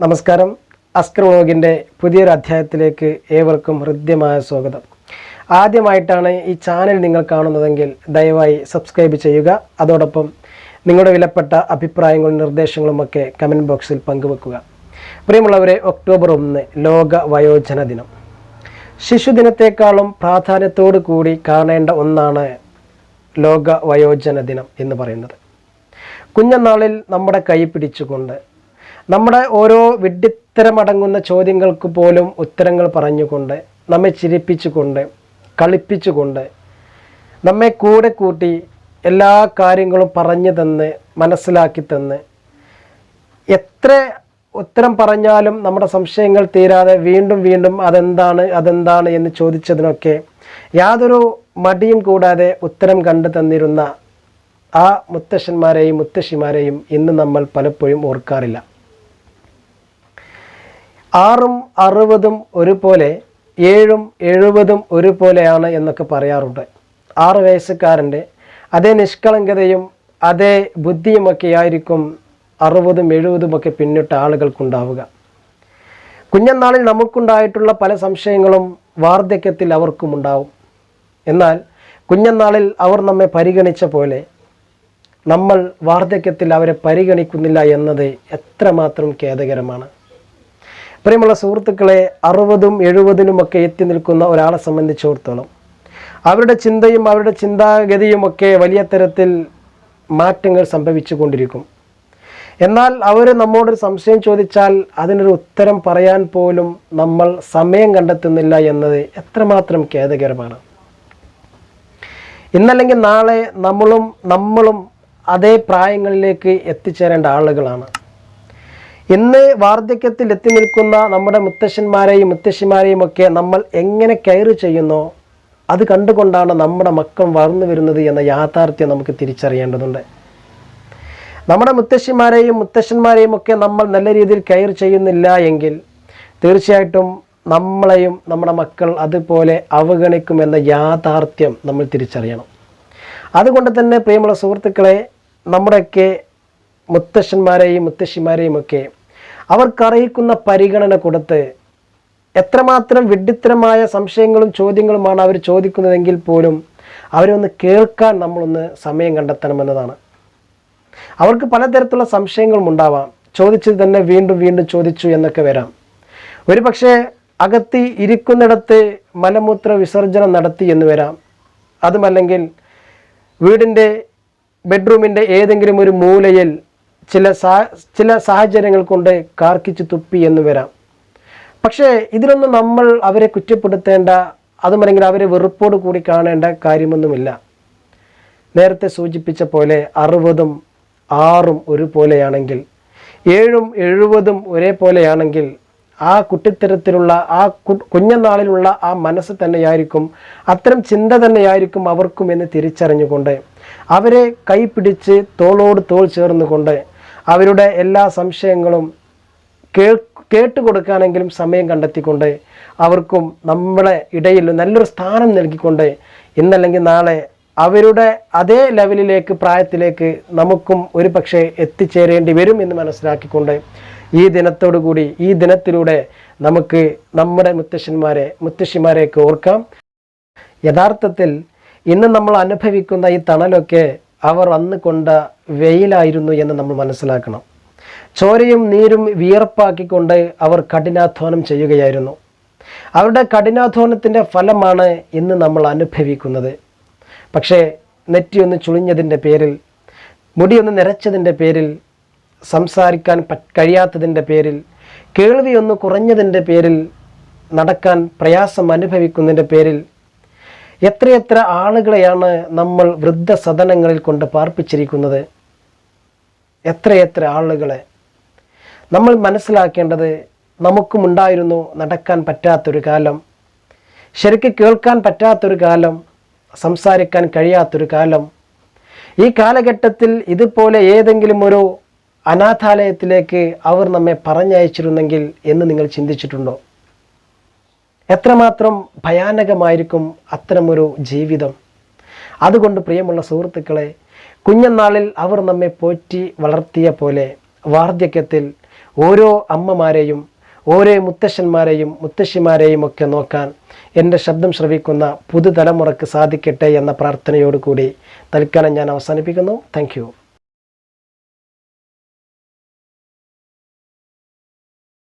നമസ്കാരം. അസ്ക്രോളോഗിന്റെ പുതിയൊരു അധ്യായത്തിലേക്ക് ഏവർക്കും ഹൃദ്യമായ സ്വാഗതം. ആദ്യമായിട്ടാണ് ഈ ചാനൽ നിങ്ങൾ കാണുന്നതെങ്കിൽ ദയവായി സബ്സ്ക്രൈബ് ചെയ്യുക. അതോടൊപ്പം നിങ്ങളുടെ വിലപ്പെട്ട അഭിപ്രായങ്ങളും നിർദ്ദേശങ്ങളുമൊക്കെ കമന്റ് ബോക്സിൽ പങ്കുവെക്കുക. പ്രിയമുള്ളവരെ ഒക്ടോബർ ഒന്ന് ലോക വയോജന ദിനം. ശിശുദിനത്തെക്കാളും പ്രാധാന്യത്തോടു കൂടി കാണേണ്ട ഒന്നാണ് ലോക വയോജന ദിനം എന്ന് പറയുന്നത്. കുഞ്ഞനാളിൽ നമ്മുടെ കൈ പിടിച്ചുകൊണ്ട് നമ്മുടെ ഓരോ വിഡ്ഢിത്തരമടങ്ങുന്ന ചോദ്യങ്ങൾക്ക് പോലും ഉത്തരങ്ങൾ പറഞ്ഞുകൊണ്ട് നമ്മെ ചിരിപ്പിച്ചുകൊണ്ട് കളിപ്പിച്ചുകൊണ്ട് നമ്മെ കൂടെ കൂട്ടി എല്ലാ കാര്യങ്ങളും പറഞ്ഞു തന്ന് മനസ്സിലാക്കി തന്ന് എത്ര ഉത്തരം പറഞ്ഞാലും നമ്മുടെ സംശയങ്ങൾ തീരാതെ വീണ്ടും വീണ്ടും അതെന്താണ് അതെന്താണ് എന്ന് ചോദിച്ചതിനൊക്കെ യാതൊരു മടിയും കൂടാതെ ഉത്തരം കണ്ടു തന്നിരുന്ന ആ മുത്തശ്ശന്മാരെയും മുത്തശ്ശിമാരെയും ഇന്ന് നമ്മൾ പലപ്പോഴും ഓർക്കാറില്ല. ആറും അറുപതും ഒരുപോലെ ഏഴും എഴുപതും ഒരുപോലെയാണ് എന്നൊക്കെ പറയാറുണ്ട്. ആറ് വയസ്സുകാരന്റെ അതേ നിഷ്കളങ്കതയും അതേ ബുദ്ധിയുമൊക്കെ ആയിരിക്കും അറുപതും എഴുപതുമൊക്കെ പിന്നിട്ട ആളുകൾക്കുണ്ടാവുക. കുഞ്ഞന്നാളിൽ നമുക്കുണ്ടായിട്ടുള്ള പല സംശയങ്ങളും വാർദ്ധക്യത്തിൽ അവർക്കും ഉണ്ടാവും എന്നാൽ കുഞ്ഞന്നാളിൽ അവർ നമ്മെ പരിഗണിച്ച പോലെ നമ്മൾ വാർദ്ധക്യത്തിൽ അവരെ പരിഗണിക്കുന്നില്ല എന്നത് എത്രമാത്രം ഖേദകരമാണ്. പ്രിയമുള്ള സുഹൃത്തുക്കളെ അറുപതും എഴുപതിനുമൊക്കെ എത്തി നിൽക്കുന്ന ഒരാളെ സംബന്ധിച്ചിടത്തോളം അവരുടെ ചിന്തയും അവരുടെ ചിന്താഗതിയുമൊക്കെ വലിയ തരത്തിൽ മാറ്റങ്ങൾ സംഭവിച്ചു കൊണ്ടിരിക്കും എന്നാൽ അവർ നമ്മോടൊരു സംശയം ചോദിച്ചാൽ അതിനൊരു ഉത്തരം പറയാൻ പോലും നമ്മൾ സമയം കണ്ടെത്തുന്നില്ല എന്നത് എത്രമാത്രം ഖേദകരമാണ്. ഇന്നല്ലെങ്കിൽ നാളെ നമ്മളും നമ്മളും അതേ പ്രായങ്ങളിലേക്ക് എത്തിച്ചേരേണ്ട ആളുകളാണ്. ഇന്ന് വാർദ്ധക്യത്തിൽ എത്തി നിൽക്കുന്ന നമ്മുടെ മുത്തശ്ശന്മാരെയും മുത്തശ്ശിമാരെയും ഒക്കെ നമ്മൾ എങ്ങനെ കെയർ ചെയ്യുന്നോ? അത് കണ്ടുകൊണ്ടാണ് നമ്മുടെ മക്കൾ വളർന്നു വരുന്നത് എന്ന യാഥാർത്ഥ്യം നമുക്ക് തിരിച്ചറിയേണ്ടതുണ്ട്. നമ്മുടെ മുത്തശ്ശിമാരെയും മുത്തശ്ശന്മാരെയും ഒക്കെ നമ്മൾ നല്ല രീതിയിൽ കെയർ ചെയ്യുന്നില്ല എങ്കിൽ തീർച്ചയായിട്ടും നമ്മളെയും നമ്മുടെ മക്കൾ അതുപോലെ അവഗണിക്കുമെന്ന യാഥാർത്ഥ്യം നമ്മൾ തിരിച്ചറിയണം. അതുകൊണ്ട് തന്നെ പ്രിയമുള്ള സുഹൃത്തുക്കളെ നമ്മുടെയൊക്കെ മുത്തശ്ശന്മാരെയും മുത്തശ്ശിമാരെയും ഒക്കെ അവർക്കറിയിക്കുന്ന പരിഗണന കൊടുത്ത് എത്രമാത്രം വിഡ്ഢിത്തരമായ സംശയങ്ങളും ചോദ്യങ്ങളുമാണ് അവർ ചോദിക്കുന്നതെങ്കിൽ പോലും അവരൊന്ന് കേൾക്കാൻ നമ്മളൊന്ന് സമയം കണ്ടെത്തണമെന്നതാണ്. അവർക്ക് പലതരത്തിലുള്ള സംശയങ്ങളും ഉണ്ടാവാം ചോദിച്ചത് തന്നെ വീണ്ടും വീണ്ടും ചോദിച്ചു എന്നൊക്കെ വരാം. ഒരു പക്ഷേ അകത്തി ഇരിക്കുന്നിടത്ത് മലമൂത്ര വിസർജനം നടത്തി എന്ന് വരാം. അതുമല്ലെങ്കിൽ വീടിന്റെ ബെഡ്റൂമിന്റെ ഏതെങ്കിലും ഒരു മൂലയിൽ ചില ചില സാഹചര്യങ്ങൾ കൊണ്ട് കാർക്കിച്ച് തുപ്പി എന്ന് വരാം. പക്ഷേ ഇതിലൊന്നും നമ്മൾ അവരെ കുറ്റപ്പെടുത്തേണ്ട അതുമല്ലെങ്കിൽ അവരെ വെറുപ്പോട് കൂടി കാണേണ്ട കാര്യമൊന്നുമില്ല. നേരത്തെ സൂചിപ്പിച്ച പോലെ അറുപതും ആറും ഒരുപോലെയാണെങ്കിൽ ഏഴും എഴുപതും ഒരേപോലെയാണെങ്കിൽ ആ കുട്ടിത്തരത്തിലുള്ള ആ കുഞ്ഞനാളിലുള്ള ആ മനസ്സ് തന്നെയായിരിക്കും അത്തരം ചിന്ത തന്നെയായിരിക്കും അവർക്കും എന്ന് തിരിച്ചറിഞ്ഞുകൊണ്ട് അവരെ കൈപിടിച്ച് തോളോട് തോൾ ചേർന്നുകൊണ്ട് അവരുടെ എല്ലാ സംശയങ്ങളും കേ കേട്ടുകൊടുക്കാനെങ്കിലും സമയം കണ്ടെത്തിക്കൊണ്ട് അവർക്കും നമ്മളെ ഇടയിൽ നല്ലൊരു സ്ഥാനം നൽകിക്കൊണ്ട് ഇന്നല്ലെങ്കിൽ നാളെ അവരുടെ അതേ ലെവലിലേക്ക് പ്രായത്തിലേക്ക് നമുക്കും ഒരു പക്ഷേ എത്തിച്ചേരേണ്ടി വരും എന്ന് മനസ്സിലാക്കിക്കൊണ്ട് ഈ ദിനത്തോടു കൂടി ഈ ദിനത്തിലൂടെ നമുക്ക് നമ്മുടെ മുത്തശ്ശന്മാരെ മുത്തശ്ശിമാരെയൊക്കെ ഓർക്കാം. യഥാർത്ഥത്തിൽ ഇന്ന് നമ്മൾ അനുഭവിക്കുന്ന ഈ തണലൊക്കെ അവർ അന്ന് കൊണ്ട വെയിലായിരുന്നു എന്ന് നമ്മൾ മനസ്സിലാക്കണം. ചോരയും നീരും വിയർപ്പാക്കിക്കൊണ്ട് അവർ കഠിനാധ്വാനം ചെയ്യുകയായിരുന്നു. അവരുടെ കഠിനാധ്വാനത്തിന്റെ ഫലമാണ് ഇന്ന് നമ്മൾ അനുഭവിക്കുന്നത്. പക്ഷേ നെറ്റിയൊന്ന് ചുളിഞ്ഞതിന്റെ പേരിൽ മുടിയൊന്ന് നിറച്ചതിന്റെ പേരിൽ സംസാരിക്കാൻ കഴിയാത്തതിന്റെ പേരിൽ കേൾവിയൊന്ന് കുറഞ്ഞതിന്റെ പേരിൽ നടക്കാൻ പ്രയാസം അനുഭവിക്കുന്നതിന്റെ പേരിൽ എത്രയെത്ര ആളുകളെയാണ് നമ്മൾ വൃദ്ധസദനങ്ങളിൽ കൊണ്ട് പാർപ്പിച്ചിരിക്കുന്നത്? എത്രയെത്ര ആളുകളെ? നമ്മൾ മനസ്സിലാക്കേണ്ടത് നമുക്കുമുണ്ടായിരുന്നു നടക്കാൻ പറ്റാത്തൊരു കാലം. ശരിക്ക് കേൾക്കാൻ പറ്റാത്തൊരു കാലം സംസാരിക്കാൻ കഴിയാത്തൊരു കാലം. ഈ കാലഘട്ടത്തിൽ ഇതുപോലെ ഏതെങ്കിലും ഒരു അനാഥാലയത്തിലേക്ക് അവർ നമ്മെ പറഞ്ഞയച്ചിരുന്നെങ്കിൽ എന്ന് നിങ്ങൾ ചിന്തിച്ചിട്ടുണ്ടോ? എത്രമാത്രം ഭയാനകമായിരിക്കും അത്തരമൊരു ജീവിതം? അതുകൊണ്ട് പ്രിയമുള്ള സുഹൃത്തുക്കളെ കുഞ്ഞനാളിൽ അവർ നമ്മെ പോറ്റി വളർത്തിയ പോലെ വാർദ്ധക്യത്തിൽ ഓരോ അമ്മമാരെയും ഓരോ മുത്തശ്ശന്മാരെയും മുത്തശ്ശിമാരെയും ഒക്കെ നോക്കാൻ എന്റെ ശബ്ദം ശ്രവിക്കുന്ന പുതുതലമുറക്ക് സാധിക്കട്ടെ എന്ന പ്രാർത്ഥനയോടുകൂടി തൽക്കാലം ഞാൻ അവസാനിപ്പിക്കുന്നു. താങ്ക്